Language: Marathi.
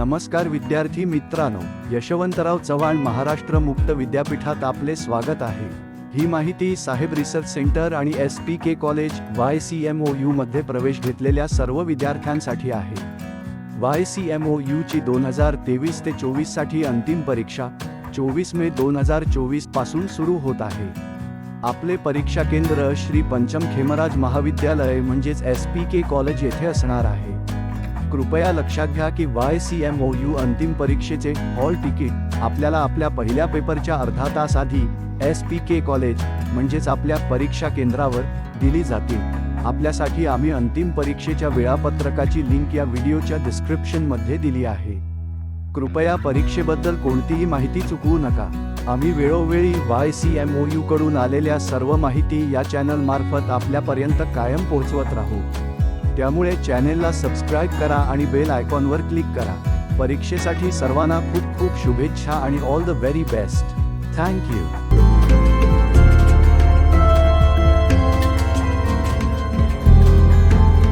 नमस्कार विद्यार्थी मित्रांनो यशवंतराव चव्हाण महाराष्ट्र मुक्त विद्यापीठात आपले स्वागत आहे. ही माहिती साहेब रिसर्च सेंटर आणि S P K college Y C M O U मध्ये प्रवेश घेतलेल्या सर्व विद्यार्थ्यांसाठी आहे. Y C M O U ची दोन हजार तेवीस ते चोवीससाठी अंतिम परीक्षा चोवीस मे दोन हजार चोवीसपासून सुरू होत आहे. आपले परीक्षा केंद्र श्री पंचम खेमराज महाविद्यालय म्हणजेच एस पी के कॉलेज येथे असणार आहे. कृपया लक्षात घ्या की Y C M O U अंतिम परीक्षेचे हॉल तिकीट आपल्याला आपल्या पहिल्या पेपरच्या अर्धा तास आधी एस पी के कॉलेज म्हणजेच आपल्या परीक्षा केंद्रावर दिली जातील. आपल्यासाठी आम्ही अंतिम परीक्षेच्या वेळापत्रकाची लिंक या व्हिडिओच्या डिस्क्रिप्शनमध्ये दिली आहे. कृपया परीक्षेबद्दल कोणतीही माहिती चुकवू नका. आम्ही वेळोवेळी Y C M O U कडून आलेल्या सर्व माहिती या चॅनल मार्फत आपल्यापर्यंत कायम पोहोचवत राहू. त्यामुळे चॅनेलला सबस्क्राईब करा आणि बेल आयकॉनवर क्लिक करा. परीक्षेसाठी सर्वांना खूप खूप शुभेच्छा आणि all the very best. Thank you